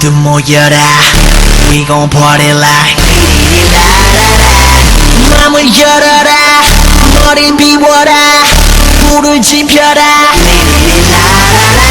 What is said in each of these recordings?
모두 모여라. We gon' party like 리리리라라라 맘을 열어라. 머리 비워라. 불을 지펴라. 리리리라라라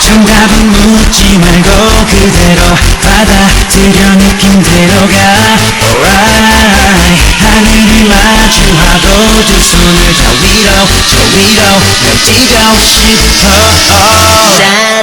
정답은 묻지 말고 그대로 받아들여 느낌대로 가 Alright. 하늘을 마주하고 두 손을 저 위로 저 위로 널 뛰고 싶어. 나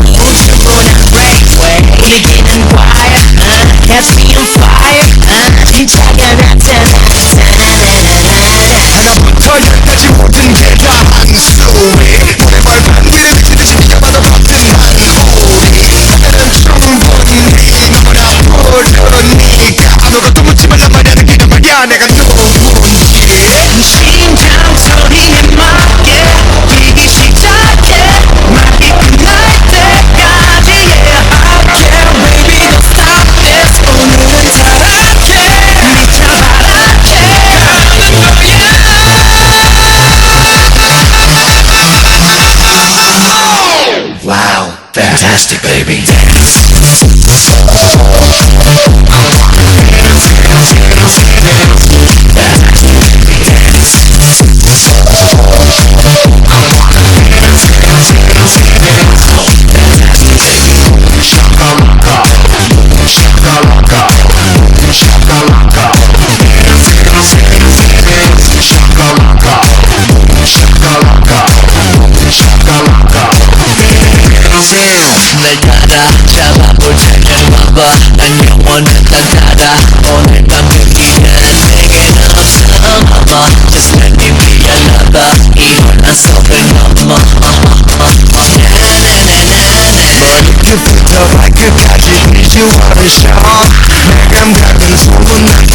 fantastic baby. 샤 날 따라 잡아볼 테면 와봐 난 영원한 단타다 오늘 밤 여기는 내겐 없어 봐봐 Just let me be another 이걸 난 속을 넘어. 머리끝부터 발끝까지 비주얼을 셔 내감 같은 소문난